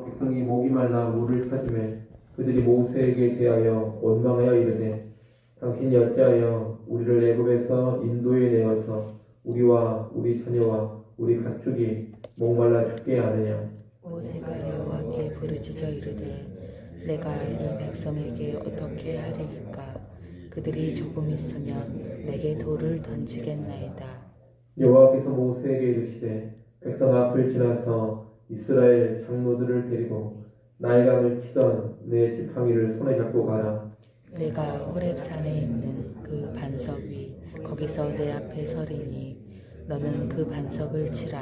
백성이 목이 말라 물을 찾으매 그들이 모세에게 대하여 원망하여 이르되 당신이 어찌하여 우리를 애굽에서 인도에 내어서 우리와 우리 자녀와 우리 가축이 목말라 죽게 하느냐? 모세가 여호와께 부르짖어 이르되 내가 이 백성에게 어떻게 하리이까? 그들이 조금 있으면 내게 돌을 던지겠나이다. 여호와께서 모세에게 이르시되 백성 앞을 지나서 이스라엘 장로들을 데리고 나일강을 치던 내 지팡이를 손에 잡고 가라. 내가 호렙산에 있는 그 반석 위 거기서 내 앞에 서리니 너는 그 반석을 치라.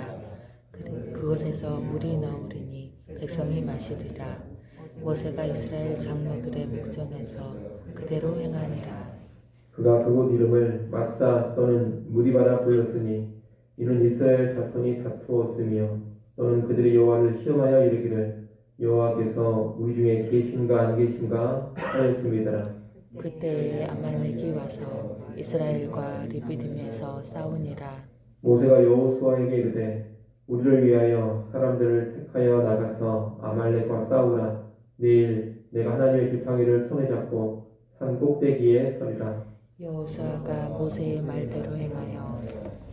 그- 그곳에서 물이 나오리니 백성이 마시리라. 모세가 이스라엘 장로들의 목전에서 그대로 행하니라. 그가 그곳 이름을 마사 또는 무리바라 불렀으니 이는 이스라엘 자손이 다투었으며 또는 그들이 여호와를 시험하여 이르기를 여호와께서 우리 중에 계신가 안 계신가 하였습니다. 그때에 아말렉이 와서 이스라엘과 리비딤에서 싸우니라 모세가 여호수아에게 이르되 우리를 위하여 사람들을 택하여 나가서 아말렉과 싸우라. 내일 내가 하나님의 지팡이를 손에 잡고 산 꼭대기에 서리라. 여호수아가 모세의 말대로 행하여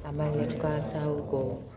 아말렉과 싸우고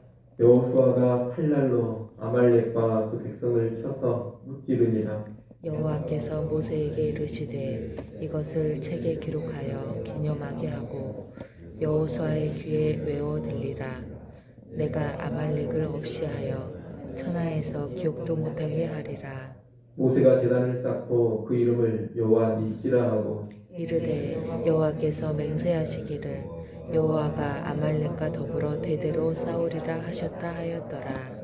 여호수아가 칼날로 아말렉과 그 백성을 쳐서 무찌르니라. 여호와께서 모세에게 이르시되 이것을 책에 기록하여 기념하게 하고 여호수아의 귀에 외워 들리라 내가 아말렉을 없이하여 천하에서 기억도 못하게 하리라 모세가 제단을 쌓고 그 이름을 여호와 니시라 하고 이르되 여호와께서 맹세하시기를 여호와가 아말렉과 더불어 대대로 싸우리라 하셨다 하였더라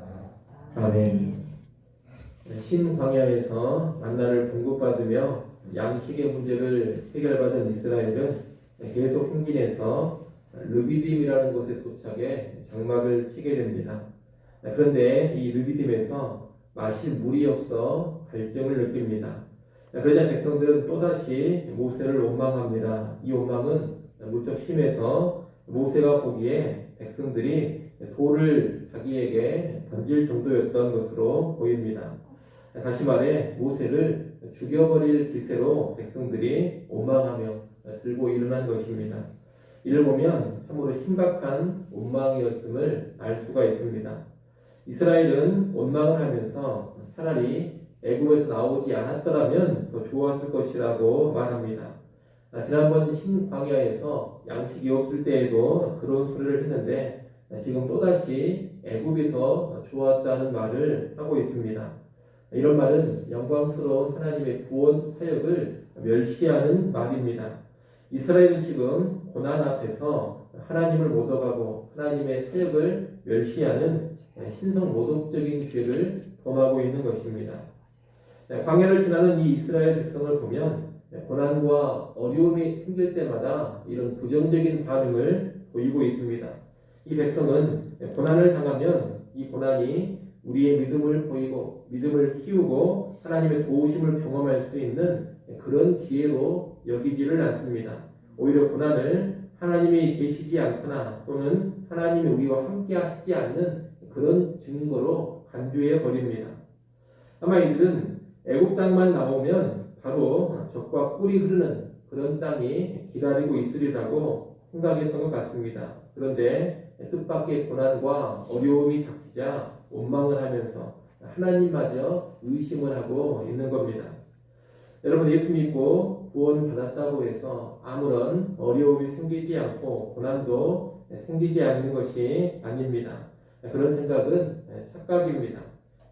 아멘. 신 광야에서 만나를 공급받으며 양식의 문제를 해결받은 이스라엘은 계속 행진해서 르비딤이라는 곳에 도착해 장막을 치게 됩니다. 그런데 이 르비딤에서 마실 물이 없어 갈증을 느낍니다. 그러자 백성들은 또다시 모세를 원망합니다. 이 원망은 무척 심해서 모세가 보기에 백성들이 돌을 자기에게 던질 정도였던 것으로 보입니다. 다시 말해 모세를 죽여버릴 기세로 백성들이 원망하며 들고 일어난 것입니다. 이를 보면 참으로 심각한 원망이었음을 알 수가 있습니다. 이스라엘은 원망을 하면서 차라리 애굽에서 나오지 않았더라면 더 좋았을 것이라고 말합니다. 아, 지난번 신 광야에서 양식이 없을 때에도 그런 소리를 했는데 지금 또다시 애굽이 더 좋았다는 말을 하고 있습니다. 이런 말은 영광스러운 하나님의 구원 사역을 멸시하는 말입니다. 이스라엘은 지금 고난 앞에서 하나님을 못 어가고 하나님의 사역을 멸시하는 신성 모독적인 죄를 범하고 있는 것입니다. 광야를 지나는 이 이스라엘 백성을 보면 고난과 어려움이 생길 때마다 이런 부정적인 반응을 보이고 있습니다. 이 백성은 고난을 당하면 이 고난이 우리의 믿음을 보이고 믿음을 키우고 하나님의 도우심을 경험할 수 있는 그런 기회로 여기지를 않습니다. 오히려 고난을 하나님이 계시지 않거나 또는 하나님이 우리와 함께 하시지 않는 그런 증거로 간주해 버립니다. 아마 이들은 애굽 땅만 나오면 바로 적과 꿀이 흐르는 그런 땅이 기다리고 있으리라고 생각했던 것 같습니다. 그런데 뜻밖의 고난과 어려움이 닥치자 원망을 하면서 하나님마저 의심을 하고 있는 겁니다. 여러분 예수 믿고 구원 받았다고 해서 아무런 어려움이 생기지 않고 고난도 생기지 않는 것이 아닙니다. 그런 생각은 착각입니다.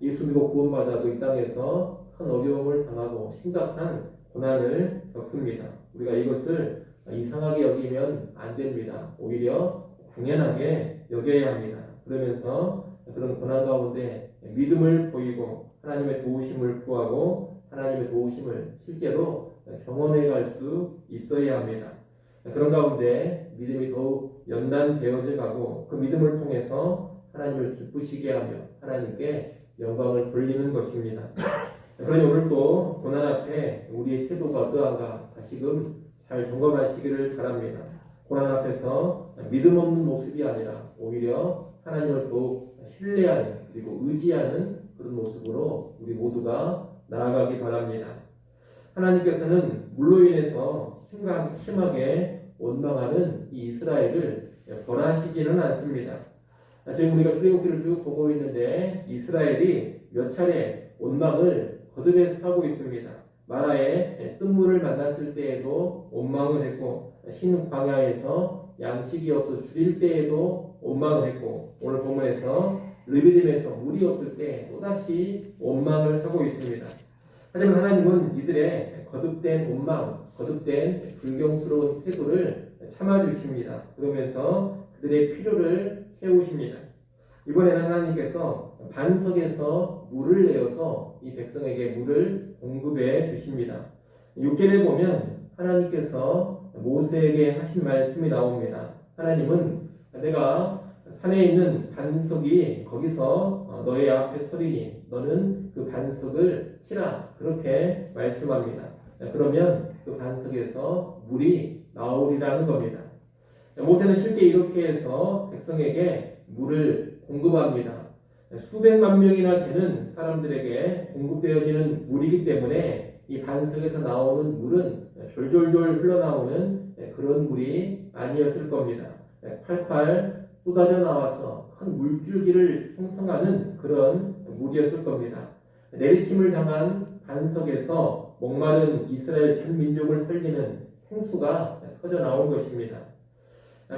예수 믿고 구원받아도 이 땅에서 큰 어려움을 당하고 심각한 고난을 겪습니다. 우리가 이것을 이상하게 여기면 안 됩니다. 오히려 당연하게 여겨야 합니다. 그러면서 그런 고난 가운데 믿음을 보이고 하나님의 도우심을 구하고 하나님의 도우심을 실제로 경험해 갈 수 있어야 합니다. 그런 가운데 믿음이 더욱 연단되어져 가고 그 믿음을 통해서 하나님을 기쁘시게 하며 하나님께 영광을 돌리는 것입니다. 그러니 오늘도 고난 앞에 우리의 태도가 어떠한가 다시금 잘 점검하시기를 바랍니다. 고난 앞에서 믿음 없는 모습이 아니라 오히려 하나님을 더욱 신뢰하는 그리고 의지하는 그런 모습으로 우리 모두가 나아가기 바랍니다. 하나님께서는 물로 인해서 심하게 원망하는 이 이스라엘을 벌하시지는 않습니다. 지금 우리가 출애굽기를 쭉 보고 있는데 이스라엘이 몇 차례 원망을 거듭해서 하고 있습니다. 마라에 쓴물을 만났을 때에도 원망을 했고 흰 광야에서 양식이 없어 줄일 때에도 원망을 했고 오늘 본문에서 르비딤에서 물이 없을 때 또다시 원망을 하고 있습니다. 하지만 하나님은 이들의 거듭된 원망, 거듭된 불경스러운 태도를 참아주십니다. 그러면서 그들의 필요를 채우십니다. 이번에는 하나님께서 반석에서 물을 내어서 이 백성에게 물을 공급해 주십니다. 6절에 보면 하나님께서 모세에게 하신 말씀이 나옵니다. 하나님은 내가 산에 있는 반석이 거기서 너의 앞에 서리니 너는 그 반석을 치라 그렇게 말씀합니다. 그러면 그 반석에서 물이 나오리라는 겁니다. 모세는 실제 이렇게 해서 백성에게 물을 공급합니다. 수백만 명이나 되는 사람들에게 공급되어지는 물이기 때문에 이 반석에서 나오는 물은 졸졸졸 흘러나오는 그런 물이 아니었을 겁니다. 팔팔 쏟아져 나와서 큰 물줄기를 형성하는 그런 물이었을 겁니다. 내리침을 당한 반석에서 목마른 이스라엘 전 민족을 살리는 생수가 터져 나온 것입니다.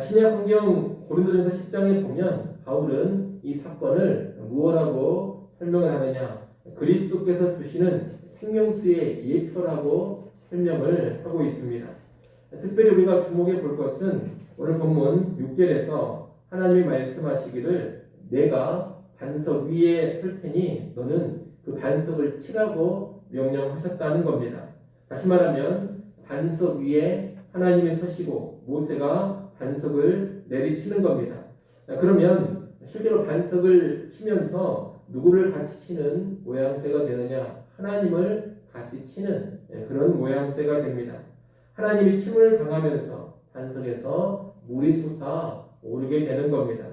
신약 성경 고린도전서 10장에 보면 바울은 이 사건을 무엇라고 설명을 하느냐 그리스도께서 주시는 생명수의 예표라고 설명을 하고 있습니다. 특별히 우리가 주목해 볼 것은 오늘 본문 6절에서 하나님이 말씀하시기를 내가 반석 위에 설 테니 너는 그 반석을 치라고 명령하셨다는 겁니다. 다시 말하면 반석 위에 하나님이 서시고 모세가 반석을 내리치는 겁니다. 그러면 실제로 반석을 치면서 누구를 같이 치는 모양새가 되느냐? 하나님을 같이 치는 그런 모양새가 됩니다. 하나님이 침을 당하면서 반석에서 물이 솟아 오르게 되는 겁니다.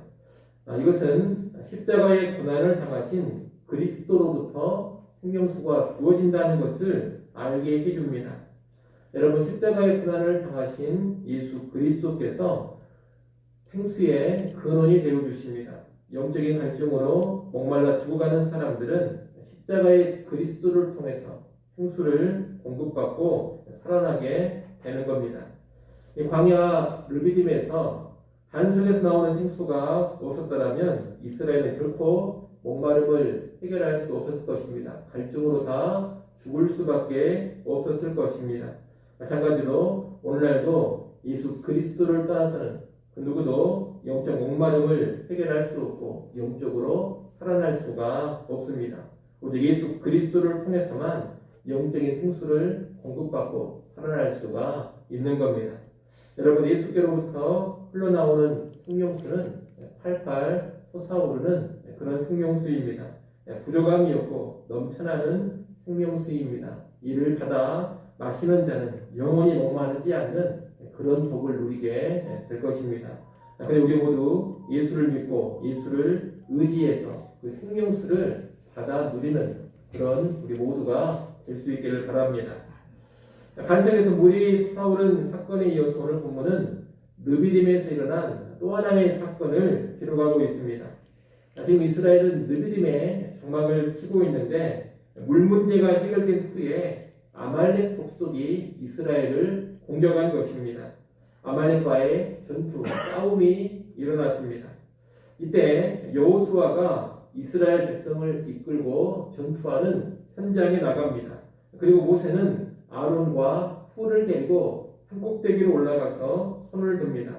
이것은 십자가의 고난을 당하신 그리스도로부터 생명수가 주어진다는 것을 알게 해줍니다. 여러분 십자가의 고난을 당하신 예수 그리스도께서 생수의 근원이 되어 주십니다. 영적인 갈증으로 목말라 죽어가는 사람들은 십자가의 그리스도를 통해서 생수를 공급받고 살아나게 되는 겁니다. 이 광야 르비딤에서 반석에서 나오는 생수가 없었더라면 이스라엘은 결코 목마름을 해결할 수 없었을 것입니다. 갈증으로 다 죽을 수밖에 없었을 것입니다. 마찬가지로 오늘날도 예수 그리스도를 따라서는 그 누구도 영적 목마름을 해결할 수 없고 영적으로 살아날 수가 없습니다. 오직 예수 그리스도를 통해서만 영적인 생수를 공급받고 살아날 수가 있는 겁니다. 여러분 예수께로부터 흘러나오는 생명수는 팔팔 솟아오르는 그런 생명수입니다. 부족함이 없고 넘쳐나는 생명수입니다. 이를 받아 마시는 자는 영원히 목마르지 않는 그런 복을 누리게 될 것입니다. 그리고 우리 모두 예수를 믿고 예수를 의지해서 그 생명수를 받아 누리는 그런 우리 모두가 될 수 있기를 바랍니다. 반석에서 물이 솟아오른 사건에 이어서 오늘 본문은 느비딤에서 일어난 또 하나의 사건을 기록하고 있습니다. 지금 이스라엘은 느비딤에 장막을 치고 있는데 물 문제가 해결된 후에 아말렉 족속이 이스라엘을 공격한 것입니다. 아말렉과의 전투, 싸움이 일어났습니다. 이때 여호수아가 이스라엘 백성을 이끌고 전투하는 현장에 나갑니다. 그리고 모세는 아론과 훌을 데리고 산꼭대기로 올라가서 손을 듭니다.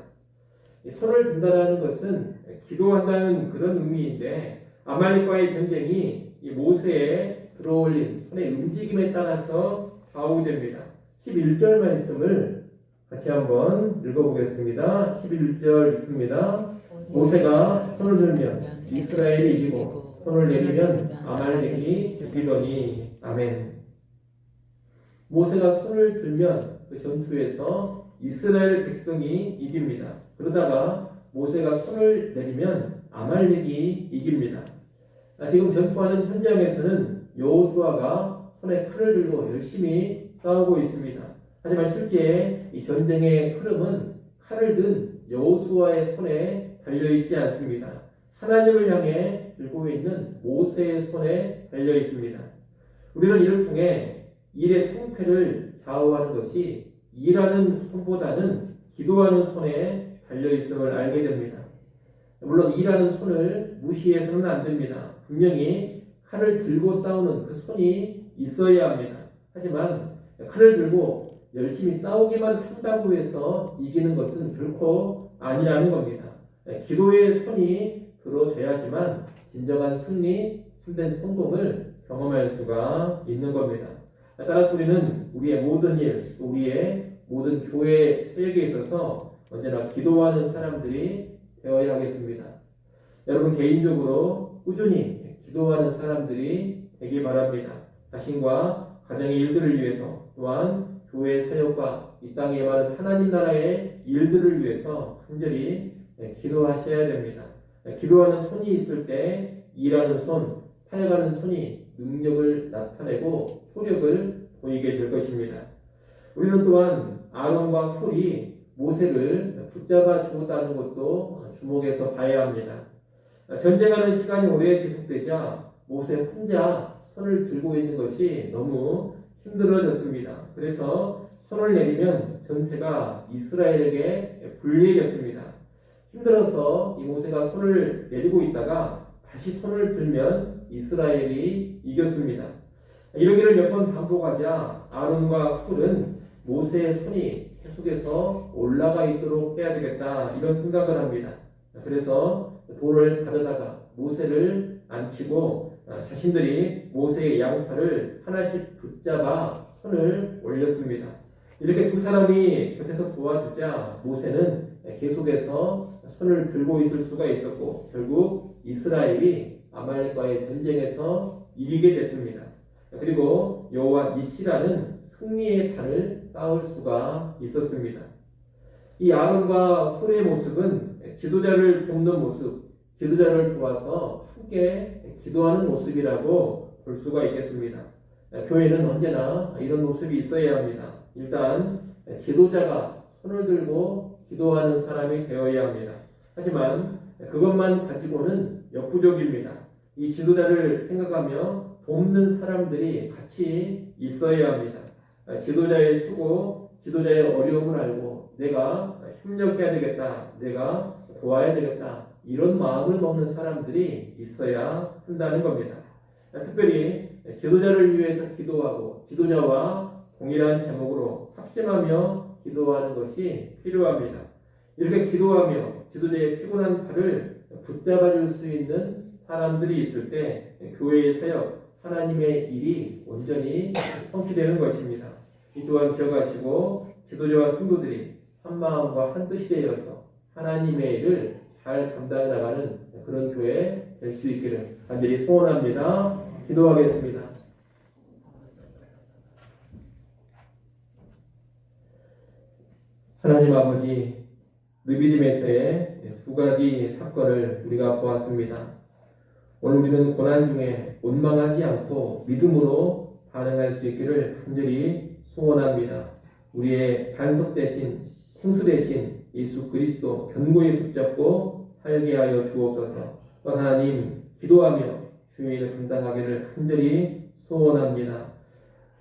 손을 든다는 것은 기도한다는 그런 의미인데 아말렉과의 전쟁이 이 모세의 들어올린 손의 움직임에 따라서 좌우됩니다. 11절 말씀을 같이 한번 읽어보겠습니다. 11절 읽습니다. 모세가 손을 들면 이스라엘이 이기고 손을 내리면 아말렉이 이기더니 아멘. 모세가 손을 들면 그 전투에서 이스라엘 백성이 이깁니다. 그러다가 모세가 손을 내리면 아말렉이 이깁니다. 아, 지금 전투하는 현장에서는 여호수아가 손에 칼을 들고 열심히 싸우고 있습니다. 하지만 실제 이 전쟁의 흐름은 칼을 든 여호수아의 손에 달려 있지 않습니다. 하나님을 향해 들고 있는 모세의 손에 달려 있습니다. 우리는 이를 통해 일의 승패를 좌우하는 것이 일하는 손보다는 기도하는 손에 달려 있음을 알게 됩니다. 물론 일하는 손을 무시해서는 안 됩니다. 분명히 칼을 들고 싸우는 그 손이 있어야 합니다. 하지만 칼을 들고 열심히 싸우기만 한다고 해서 이기는 것은 결코 아니라는 겁니다. 기도의 손이 들어줘야지만 진정한 승리, 참된 성공을 경험할 수가 있는 겁니다. 따라서 우리는 우리의 모든 일, 또 우리의 모든 교회 사역에 있어서 언제나 기도하는 사람들이 되어야 하겠습니다. 여러분 개인적으로 꾸준히 기도하는 사람들이 되기 바랍니다. 자신과 가정의 일들을 위해서 또한 교회 사역과 이 땅에 많은 하나님 나라의 일들을 위해서 간절히 기도하셔야 됩니다. 기도하는 손이 있을 때 일하는 손, 사역하는 손이 능력을 나타내고 효력을 보이게 될 것입니다. 우리는 또한 아론과 훌이 모세를 붙잡아 주었다는 것도 주목해서 봐야 합니다. 전쟁하는 시간이 오래 지속되자 모세 혼자 손을 들고 있는 것이 너무 힘들어졌습니다. 그래서 손을 내리면 전세가 이스라엘에게 불리해졌습니다. 힘들어서 이 모세가 손을 내리고 있다가 다시 손을 들면 이스라엘이 이겼습니다. 이러기를 몇 번 반복하자 아론과 훌은 모세의 손이 계속해서 올라가 있도록 해야 되겠다 이런 생각을 합니다. 그래서 돌을 가져다가 모세를 앉히고 자신들이 모세의 양팔을 하나씩 붙잡아 손을 올렸습니다. 이렇게 두 사람이 곁에서 도와주자 모세는 계속해서 손을 들고 있을 수가 있었고 결국 이스라엘이 아말렉과의 전쟁에서 이기게 됐습니다. 그리고 여호와 니시라는 승리의 판을 쌓을 수가 있었습니다. 이 아론과 훌의 모습은 지도자를 돕는 모습, 지도자를 도와서 함께 기도하는 모습이라고 볼 수가 있겠습니다. 교회는 언제나 이런 모습이 있어야 합니다. 일단 지도자가 손을 들고 기도하는 사람이 되어야 합니다. 하지만 그것만 가지고는 역부족입니다. 이 지도자를 생각하며 돕는 사람들이 같이 있어야 합니다. 지도자의 수고, 지도자의 어려움을 알고 내가 협력해야 되겠다, 내가 도와야 되겠다 이런 마음을 먹는 사람들이 있어야 한다는 겁니다. 특별히 지도자를 위해서 기도하고 지도자와 동일한 제목으로 합심하며 기도하는 것이 필요합니다. 이렇게 기도하며 지도자의 피곤한 팔을 붙잡아 줄 수 있는 사람들이 있을 때 사역, 하나님의 일이 온전히 성취되는 것입니다. 이 또한 기억하시고 지도자와 성도들이 한 마음과 한 뜻이 되어서 하나님의 일을 잘 감당해 나가는 그런 교회 될 수 있기를 간절히 소원합니다. 기도하겠습니다. 하나님 아버지, 느비딤에서의 두 가지 사건을 우리가 보았습니다. 오늘 우리는 고난 중에 원망하지 않고 믿음으로 반응할 수 있기를 간절히 소원합니다. 우리의 반석 대신 생수 대신 예수 그리스도 견고히 붙잡고 살게 하여 주옵소서. 또 하나님 기도하며 주의 일을 감당하기를 간절히 소원합니다.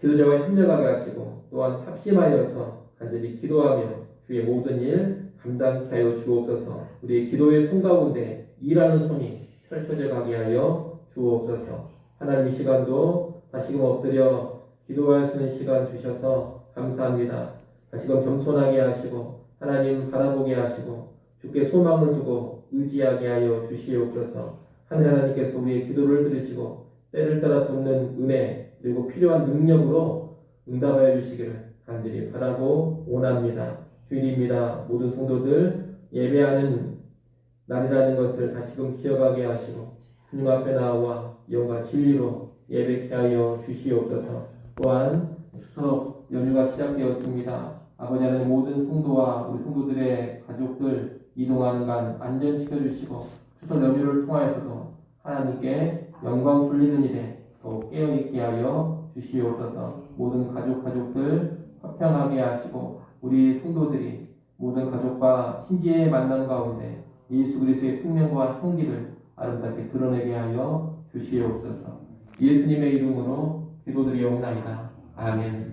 기도자와 협력하게 하시고 또한 합심하여서 간절히 기도하며 주의 모든 일 감당케 하여 주옵소서. 우리 기도의 손 가운데 일하는 손이 펼쳐져 가게 하여 주옵소서. 하나님 이 시간도 다시금 엎드려 기도할 수 있는 시간 주셔서 감사합니다. 다시금 겸손하게 하시고 하나님 바라보게 하시고 주께 소망을 두고 의지하게 하여 주시옵소서. 하늘 하나님께서 우리의 기도를 들으시고 때를 따라 돕는 은혜 그리고 필요한 능력으로 응답하여 주시기를 간절히 바라고 원합니다. 주일입니다. 모든 성도들 예배하는 날이라는 것을 다시금 기억하게 하시고 주님 앞에 나와 영과 진리로 예배케 하여 주시옵소서. 또한 추석 연휴가 시작되었습니다. 아버지 하나님 모든 성도와 우리 성도들의 가족들 이동하는 간 안전시켜 주시고 추석 연휴를 통하여서도 하나님께 영광 돌리는 일에 더 깨어있게 하여 주시옵소서. 모든 가족 가족들 화평하게 하시고 우리 성도들이 모든 가족과 신지의 만남 가운데 예수 그리스도의 생명과 향기를 아름답게 드러내게 하여 주시옵소서. 예수님의 이름으로 기도드리옵나이다. 아멘.